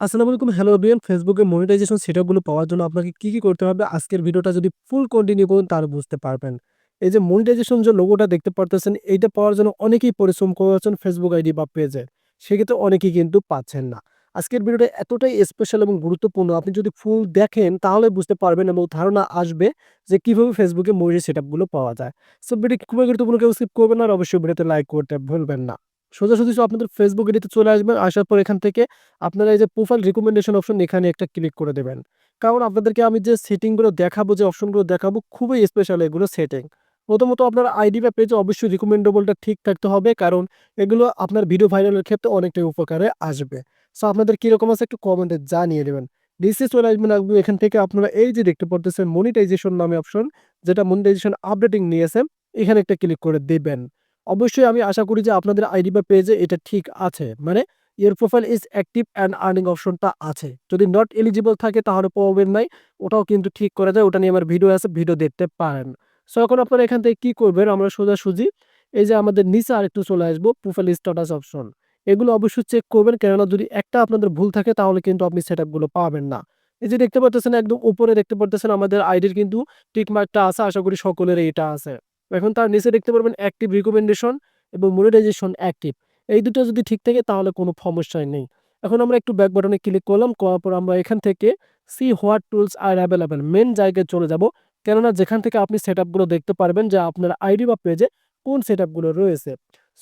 আসসালামু আলাইকুম hello everyone ফেসবুকে মনিটাইজেশন সেটআপগুলো পাওয়ার জন্য আপনাকে কি, কি করতে হবে আজকের ভিডিওটা যদি ফুল কন্টিনিউ করুন তাহলে বুঝতে পারবেন। এই যে মনিটাইজেশন যে লোগোটা দেখতে পারতেছেন এইটা পাওয়ার জন্য অনেকেই পরিশ্রম করেছেন ফেসবুক আইডি বা পেজে। সেক্ষেত্রে অনেকেই কিন্তু পাচ্ছেন না। আজকের ভিডিওটা এতটাই স্পেশাল এবং গুরুত্বপূর্ণ আপনি যদি ফুল দেখেন তাহলে বুঝতে পারবেন এবং ধারণা আসবে যে কীভাবে ফেসবুকে মনিটাইজ সেটআপগুলো পাওয়া যায়। সো ভিডিও খুবই গুরুত্বপূর্ণ কেউ স্কিপ করবেন আর অবশ্যই ভিডিওতে লাইক করতে ভুলবেন না। সোজাসুজি আপনাদের ফেসবুক আইডিতে চলে আসবেন। আসার পর এখান থেকে আপনারা এই যে প্রোফাইল রিকমেন্ডেশন অপশন এখানে একটা ক্লিক করে দেবেন। কারণ আপনাদেরকে আমি যে সেটিংগুলো দেখাবো, যে অপশনগুলো দেখাবো খুবই স্পেশাল এগুলো সেটিং। প্রথমত আপনার আইডি বা পেজে অবশ্যই রিকমেন্ডেবলটা ঠিক থাকতে হবে। কারণ এগুলো আপনার ভিডিও ভাইরালের ক্ষেত্রে অনেকটাই উপকারে আসবে। সো আপনাদের কীরকম আছে একটু কমেন্টে জানিয়ে দেবেন। নিচে চলে আসবেন একদম এখান থেকে আপনারা এই যে দেখতে পারতেছেন মনিটাইজেশন নামে অপশন যেটা মনিটাইজেশন আপডেটিং নিয়েছে এখানে একটা ক্লিক করে দিবেন। অবশ্যই আমি আশা করি যে আপনাদের আইডি বা পেজে এটা ঠিক আছে। মানে your profile is active and earning অপশনটা আছে। যদি নট এলিজিবল থাকে তাহলে প্রবলেম নাই। ওটাও কিন্তু ঠিক করা যায়। ওটা নিয়ে আমার ভিডিও আছে, ভিডিও দেখতে পারেন। সো এখন আপনারা এখান থেকে কি করবেন আমরা সোজাসুজি এই যে আমাদের নিচে আরেকটু চলে আসব প্রোফাইল স্ট্যাটাস অপশন। এগুলো অবশ্যই চেক করবেন কেননা যদি একটা আপনাদের ভুল থাকে তাহলে কিন্তু আপনি সেট পাবেন না। এই যে দেখতে পারতেছেন একদম উপরে দেখতে পারতেছেন আমাদের আইডির কিন্তু টিক মার্কটা আছে। আশা করি সকলেরই এটা আছে। এখন তার নিচে দেখতে পারবেন অ্যাক্টিভ রিকমেন্ডেশন এবং মনিটাইজেশন অ্যাক্টিভ। এই দুটো যদি ঠিক থাকে তাহলে কোনো সমস্যাই নেই। এখন আমরা একটু ব্যাক বাটনে ক্লিক করলাম। করার পর আমরা এখান থেকে see what tools are available main জায়গায় চলে যাব। কেননা যেখান থেকে আপনি গুলো দেখতে পারবেন যে আপনার আইডি বা পেজে কোনগুলো রয়েছে।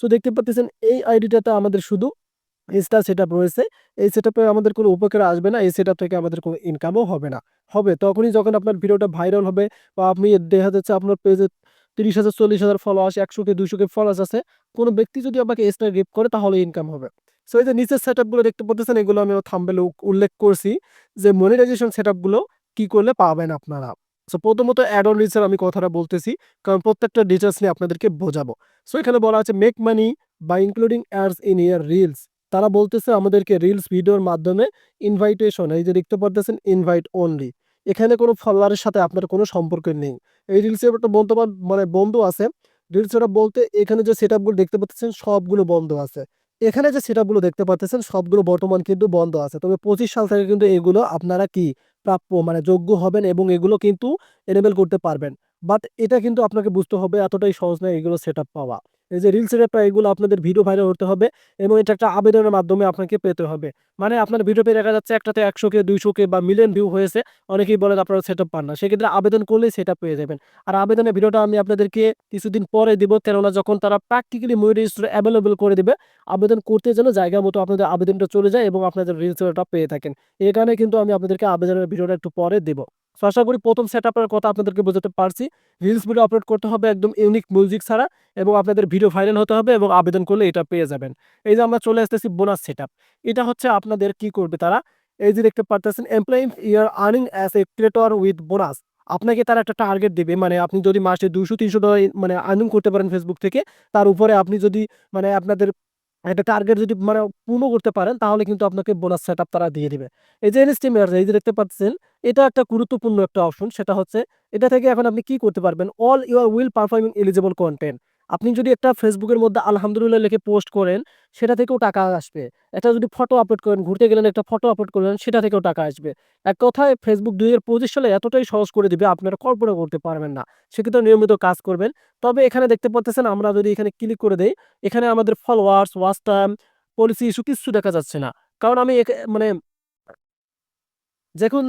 সো দেখতে পাচ্ছেন এই আইডিটাতে আমাদের শুধু ইনস্টা সেটআপ রয়েছে। এই সেটআপে আমাদের কোনো উপকারে আসবে না। এই সেটআপ থেকে আমাদের কোনো ইনকামও হবে না। হবে, তখনই যখন আপনার ভিডিওটা ভাইরাল হবে বা আপনি দেখা যাচ্ছে আপনার পেজে ৩০,০০০ ৪০,০০০ ফলোয়ার্স ১০০ কে ২০০ কে ফলোয়ার্স আছে। কোনো ব্যক্তি যদি আমাকে এক্সট্রা গিফট করে তাহলে ইনকাম হবে। সো এই যে নিচের সেটআপগুলো দেখতে পারতেছেন এগুলো আমি থাম্বনেলে উল্লেখ করছি যে মনিটাইজেশন সেটআপগুলো কি করলে পাবেন আপনারা। সো প্রথমত অ্যাড অন রিচ এর আমি কথাটা বলতেছি। কারণ প্রত্যেকটা ডিটেইলস নিয়ে আপনাদেরকে বোঝাবো। সো এখানে বলা আছে make money by including ads in your reels. তারা বলতেছে আমাদেরকে রিলস ভিডিওর মাধ্যমে ইনভাইটেশন এই যে দেখতে পারতেছেন ইনভাইট অনলি। এখানে কোনো ফলোয়ারের সাথে আপনার কোনো সম্পর্ক নেই। এই রিলস এর একটা বন্ধু মানে বন্ধু আছে। রিলস সেটআপ বলতে এখানে যে সেটআপগুলো দেখতে পাচ্ছেন, সবগুলো বন্ধ আছে। এখানে যে সেটআপগুলো দেখতে পাচ্ছেন, সবগুলো বর্তমান কিন্তু বন্ধ আছে। তবে ২৫ সাল থেকে কিন্তু এগুলো আপনারা কি প্রাপ্য মানে যোগ্য হবেন এবং এগুলো কিন্তু এনেবেল করতে পারবেন। বাট এটা কিন্তু আপনাকে বুঝতে হবে, এতটাই সহজ নয় এগুলো সেটআপ পাওয়া। এই যে রিলসের সেটআপটা এগুলো আপনাদের ভিডিও ভাইরাল হতে হবে এবং এটা একটা আবেদনের মাধ্যমে আপনাকে পেতে হবে। মানে আপনার ভিডিও পেয়ে দেখা যাচ্ছে একটাতে ১০০ কে ২০০ কে বা মিলিয়ন ভিউ হয়েছে। অনেকেই বলেন আপনারা সেটআপ পান না। সেক্ষেত্রে আবেদন করলেই সেটা পেয়ে যাবেন। আর আবেদনের ভিডিওটা আমি আপনাদেরকে কিছুদিন পরে দিব। কেননা যখন তারা প্র্যাকটিক্যালি মনিটাইজেশন এভেইলেবল করে দেবে, আবেদন করতে যেন জায়গা মতো আপনাদের আবেদনটা চলে যায় এবং আপনাদের রিলস সেটআপটা পেয়ে থাকেন। এখানে কিন্তু আমি আপনাদেরকে আবেদনের ভিডিওটা একটু পরে দিব। সো আশা করি প্রথম সেটআপের কথা আপনাদেরকে বোঝাতে পারছি। রিলস ভিডিও আপলোড করতে হবে একদম ইউনিক মিউজিক ছাড়া এবং আপনাদের ভিডিও ভাইরাল হতে হবে এবং আবেদন করলে এটা পেয়ে যাবেন। এই যে আমরা চলে আসতেছি বোনাস সেটআপ। এটা হচ্ছে আপনাদের কি করবে তারা এই যে দেখতে পারতেছেন employee year earning as a creator with bonus. আপনাকে তারা একটা টার্গেট দিবে। মানে আপনি যদি মাসে ২০০-৩০০ ডলার মানে আর্নিং করতে পারেন ফেসবুক থেকে, তার উপরে আপনি যদি মানে আপনাদের একটা টার্গেট যদি মানে পূর্ণ করতে পারেন, তাহলে কিন্তু আপনাকে বোনাস সেট তারা দিয়ে দিবে। এই যে এনস্টিমেটর এই যে দেখতে পাচ্ছেন, এটা একটা গুরুত্বপূর্ণ একটা অপশন সেটা হচ্ছে এটা থেকে এখন আপনি কি করতে পারবেন all your well performing eligible content. আপনি যদি একটা ফেসবুকের মধ্যে আলহামদুলিল্লাহ লিখে পোস্ট করেন সেটা থেকেও টাকা আসবে। একটা যদি ফটো আপলোড করেন, ঘুরতে গেলেন একটা ফটো আপলোড করলেন সেটা থেকেও টাকা আসবে। এক কথায় ফেসবুক ২০২৫ সালে এতটাই সহজ করে দিবে আপনারা কল্পনা করতে পারবেন না। সেক্ষেত্রে নিয়মিত কাজ করবেন। তবে এখানে দেখতে পারতেছেন আমরা যদি এখানে ক্লিক করে দেই এখানে আমাদের followers, watch time, policy issue কিচ্ছু দেখা যাচ্ছে না। কারণ আমি মানে দেখুন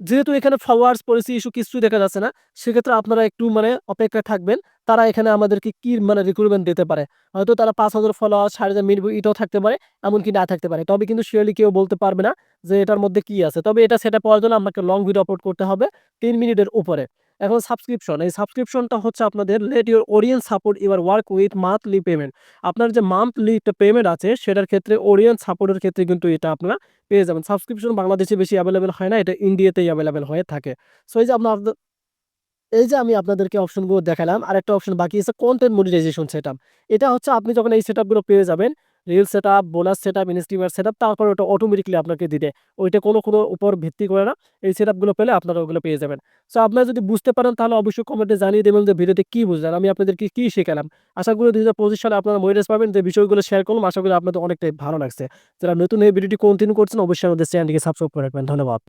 যেহেতু এখানে ফলোয়ার্স, পলিসি ইস্যু কিছুই দেখা যাচ্ছে না। সেক্ষেত্রে আপনারা একটু মানে অপেক্ষায় থাকবেন। তারা এখানে আমাদেরকে কি মানে রিক্রুটমেন্ট দিতে পারে। হয়তো তারা ৫০০০ ফলোয়ার্স, ৫০০০ মিনিট এটাও থাকতে পারে, এমনকি না থাকতে পারে। তবে কিন্তু শিওরলি কেউ বলতে পারবে না যে এটার মধ্যে কি আছে। তবে এটা সেটা পাওয়ার জন্য আমাকে লং ভিডিও আপলোড করতে হবে তিন মিনিটের উপরে। এখন সাবস্ক্রিপশন, এই সাবস্ক্রিপশনটা হচ্ছে আপনাদের let your audience support your work with monthly payment. আপনার যে মান্থলি একটা পেমেন্ট আছে সেটার ক্ষেত্রে অডিয়েন্স সাপোর্টের ক্ষেত্রে কিন্তু এটা আপনারা পেয়ে যাবেন। সাবস্ক্রিপশন বাংলাদেশে বেশি অ্যাভেলেবেল হয় না। এটা ইন্ডিয়াতেই অ্যাভেলেবেল হয়ে থাকে। সো এই যে আপনার এই যে আমি আপনাদেরকে অপশনগুলো দেখালাম। আরেকটা অপশন বাকি আছে কনটেন্ট মনিটাইজেশন সেটআপ। এটা হচ্ছে আপনি যখন এই গুলো পেয়ে যাবেন reel setup, bonus setup, instream setup তারপর ওটা অটোমেটিকলি আপনাকে দিতে ওইটা কোনো, কোনো উপর ভিত্তি করে না। এই সেটআপগুলো পেলে আপনারা ওগুলো পেয়ে যাবেন। সো আপনারা যদি বুঝতে পারেন তাহলে অবশ্যই কমেন্টে জানিয়ে দেবেন যে ভিডিওতে কি বুঝলেন? আমি আপনাদেরকে কি শিখালাম? আশা করি ২০২৫ সালে আপনারা মনিটাইজ পাবেন। যে বিষয়গুলো শেয়ার করলাম আশা করি আপনাদের অনেকটাই ভালো লাগছে। যারা নতুন এই ভিডিওটি কন্টিনিউ করছেন অবশ্যই আমাদের চ্যানেলটিকে সাবস্ক্রাইব করে রাখবেন। ধন্যবাদ।